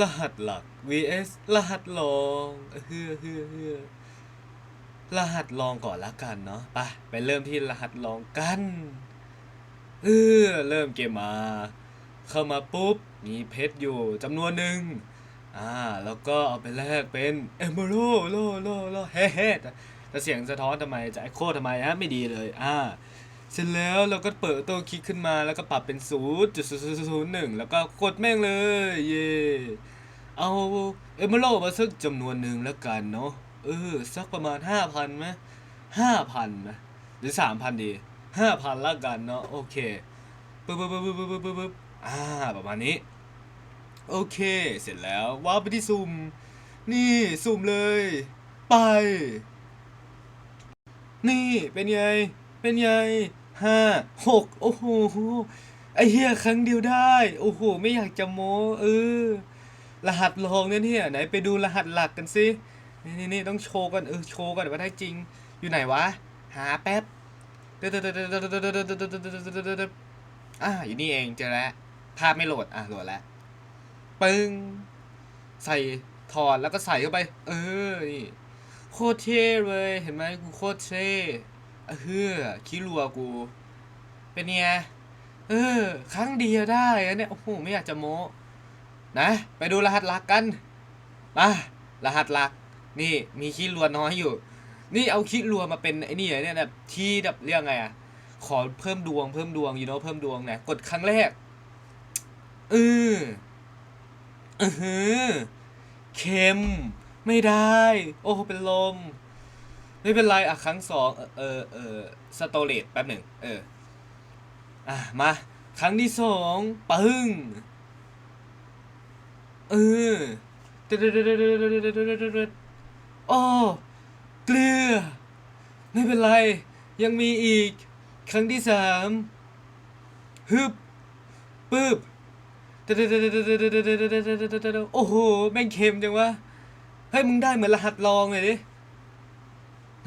รหัสหลัก vs รหัสรองเฮือเฮือเฮือรหัสรองก่อนละกันเนาะไปไปเริ่มที่รหัสรองกันเออเริ่มเกมมา เข้ามาปุ๊บ มีเพชรอยู่จำนวนหนึ่งอ่า แล้วก็เอาไปแลกเป็นเอมเบโรโลโลโลเฮ้เฮ้แต่เสียงสะท้อนทำไมจะไอโคทำไมฮะไม่ดีเลย อ่า เสร็จแล้วเราก็เปิดตัวคลิกขึ้นมาแล้วก็ปรับเป็นศูนย์จุดศูนย์ศูนย์หนึ่งแล้วก็กดแม่งเลย เย่เอาเอมเบโรมาสักจำนวนหนึ่งแล้วกันเนาะเออ สักประมาณห้าพันไหมห้าพันไหมหรือสามพันดีห้าพันละกันเนาะโอเคปึ๊บปึ๊บปึ๊บปึ๊บปึ๊บปึ๊บปึ๊บอ่าประมาณนี้ โอเค เสร็จแล้วว้าวไปที่ซุ่มนี่สุ่มเลย ไป นี่เป็นไง เป็นไง ห้าหกโอ้โหไอเฮียครั้งเดียวได้ โอ้โห ไม่อยากจะโม้เออ รหัสรองเนี่ยเนี่ยไหนไปดูรหัสหลักกันสินี่นี่นี่ต้องโชว์กันเออโชว์กันว่าได้จริง อยู่ไหนวะ หาแป๊บอ่าอยู่นี่เองเจอแล้วภาพไม่โหลดอะโหลดแล้วปึ้งใส่ถอดแล้วก็ใส่เข้าไป เออนี่โคตรเท่เลย เห็นไหมกูโคตรเท่ เออเฮือขี้รัวกู เป็นไงเออ ครั้งเดียวได้เนี่ย โอ้โห ไม่อยากจะโม้นะ ไปดูรหัสหลักกันมารหัสหลัก นี่ มีขี้รัวน้อยอยู่ นี่เอาขี้รัวมาเป็นไอ้นี่เนี่ยแบบที่แบบเรียกไงอะขอเพิ่มดวงเพิ่มดวงอยู่เนาะเพิ่มดวงนะกดครั้งแรกเออเออหือเค็ม ไม่ได้ โอ้ เป็นลม ไม่เป็นไรอะครั้งสองเออเออเออสโตเลตแป๊บหนึ่งเอออะมาครั้งที่สองปึ้งเออโอ้เกลือ ไม่เป็นไร ยังมีอีก ครั้งที่สามฮึบปึ๊บโอ้โห แม่งเค็มจังวะ เฮ้ย มึงได้เหมือนรหัสลองเลยดิ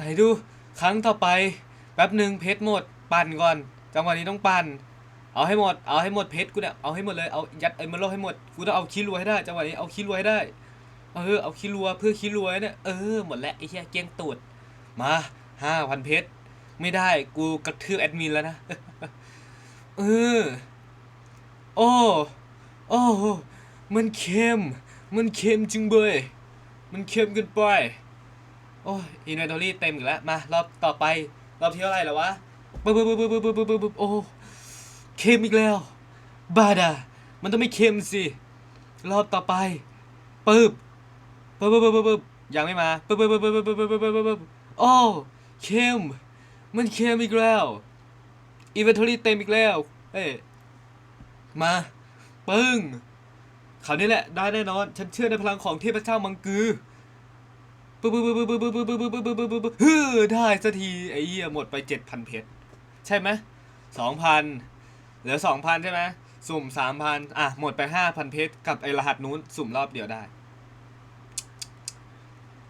ไหนดูครั้งต่อไปแป๊บหนึ่งเพชรหมดปั่นก่อน จังหวะนี้ต้องปั่น เอาให้หมด เอาให้หมดเพชรกูเนี่ย เอาให้หมดเลย เอายัดไอ้มันโลให้หมด กูต้องเอาขี้รวยให้ได้ จังหวะนี้เอาขี้รวยให้ได้ เออ เอาขี้รัวเพื่อขี้รวยเนี่ย เออ หมดแล้วไอ้เหี้ยเกี้ยงตูด มาห้าพันเพชร ไม่ได้ กูกระทืบแอดมินแล้วนะ เออ โอ้ โอ้ มันเค็ม มันเค็มจริงเบยมันเค็มเกินไป โอ้ยอินเวนทอรี่เต็มอีกแล้วมารอบต่อไปรอบที่เท่าไหร่แล้ววะปึ๊บปึ๊บปึ๊บปึ๊บปึ๊บปึ๊บปึ๊บโอ้เค็มอีกแล้ว บาดา มันต้องไม่เค็มสิรอบต่อไปปึ๊บปึ๊บปึ๊บปึ๊บปึ๊บยังไม่มาปึ๊บปึ๊บปึ๊บปึ๊บปึ๊บปึ๊บปึ๊บปึ๊บโอ้เค็มมันเค็มอีกแล้วอินเวนทอรี่เต็มอีกแล้วเอ้มาปึ้งคราวนี้แหละได้แน่นอน ฉันเชื่อในพลังของเทพเจ้ามังกือ ปึ๊บปึ๊บปึ๊บปึ๊บปึ๊บปึ๊บปึ๊บปึ๊บปึ๊บปึ๊บปึ๊บฮ้อได้สักทีไอ้เหี้ยหมดไปเจ็ดพันเพชรใช่ไหมสองพันเหลือสองพันใช่ไหมสุ่มสามพันอะหมดไปห้าพันเพชรกับไอ้รหัสนู้นสุ่มรอบเดียวได้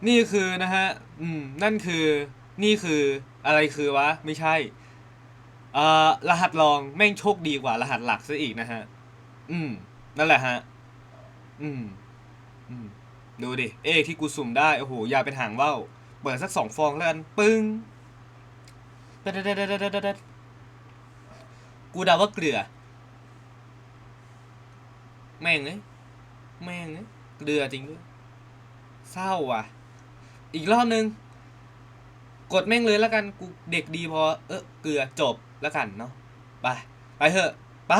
นี่คือนะฮะอืมนั่นคือนี่คืออะไรคือวะไม่ใช่เอ่อรหัสรองแม่งโชคดีกว่ารหัสหลักซะอีกนะฮะ อืม นั่นแหละฮะ อืม อืม ดูดิ เอกที่กูสุ่มได้ โอ้โห ยาเป็นหางว่าวเปิดสักสองฟองแล้วกัน ปึ้งกูเดาว่าเกลือ แม่งเอ้ยแม่งเอ้ยเกลือจริงด้วยเศร้าว่ะ อีกรอบนึง กดแม่งเลยแล้วกัน กูเด็กดีพอ เออเกลือจบแล้วกันเนาะ ไป ไปเถอะ ไป